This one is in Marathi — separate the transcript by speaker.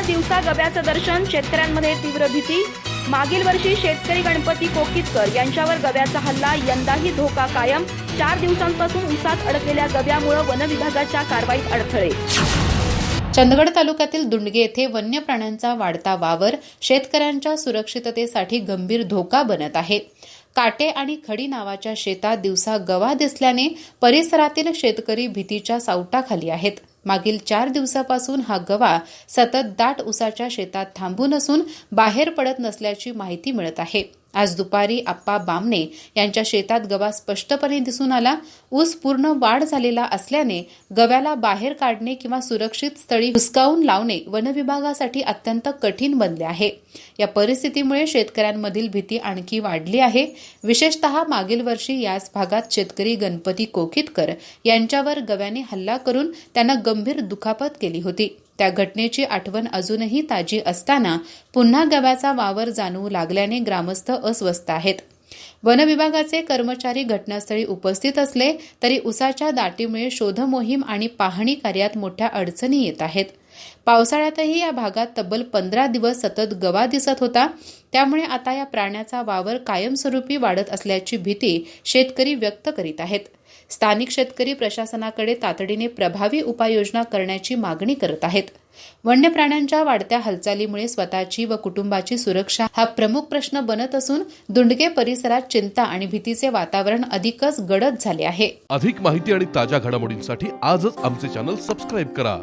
Speaker 1: पावसाळ्यात दिवसा गव्याचं दर्शन शेतकऱ्यांमध्ये तीव्र भीती. मागील वर्षी शेतकरी गणपती कोकितकर यांच्यावर गव्याचा हल्ला यंदाही धोका कायम. चार दिवसांपासून उसात अडकलेल्या गव्यामुळे वनविभागाच्या कारवाईत अडथळे.
Speaker 2: चंदगड तालुक्यातील दुंडगे येथे वन्य प्राण्यांचा वाढता वावर शेतकऱ्यांच्या सुरक्षिततेसाठी गंभीर धोका बनत आहे. काटे आणि खडी नावाच्या शेतात दिवसा गवा दिसल्याने परिसरातील शेतकरी भीतीच्या सावटाखाली आहेत. मागील चार दिवसापासून हा गवा सतत दाट उसाच्या शेतात थांबून असून बाहेर पडत नसल्याची माहिती मिळत आहे. आज दुपारी आप्पा बामने यांच्या शेतात गवा स्पष्टपणे दिसून आला. ऊस पूर्ण वाढ झालेला असल्याने गव्याला बाहेर काढणे किंवा सुरक्षित स्थळी हुसकावून लावणे वनविभागासाठी अत्यंत कठीण बनले आहे. या परिस्थितीमुळे शेतकऱ्यांमधील भीती आणखी वाढली आहे. विशेषतः मागील वर्षी याच भागात शेतकरी गणपती कोकितकर यांच्यावर गव्याने हल्ला करून त्यांना गंभीर दुखापत केली होती. त्या घटनेची आठवण अजूनही ताजी असताना पुन्हा गव्याचा वावर जाणवू लागल्याने ग्रामस्थ अस्वस्थ आहेत. वनविभागाचे कर्मचारी घटनास्थळी उपस्थित असले तरी उसाच्या दाटीमुळे शोधमोहीम आणि पाहणी कार्यात मोठ्या अडचणी येत आहेत. पावसाळ्यातही या भागात तब्बल पंधरा दिवस सतत गवा दिसत होता. त्यामुळे आता या प्राण्याचा वावर कायमस्वरूपी वाढत असल्याची भीती शेतकरी व्यक्त करीत आहेत. स्थानिक शेतकरी प्रशासनाकडे तातडीने प्रभावी उपाययोजना करण्याची मागणी करत आहेत. वन्य प्राण्यांच्या वाढत्या हालचालीमुळे स्वतःची व कुटुंबाची सुरक्षा हा प्रमुख प्रश्न बनत असून दुंडगे परिसरात चिंता आणि भीतीचे वातावरण अधिकच गडद झाले आहे.
Speaker 3: अधिक माहिती आणि ताज्या घडामोडींसाठी आजच आमचे चॅनल सबस्क्राईब करा.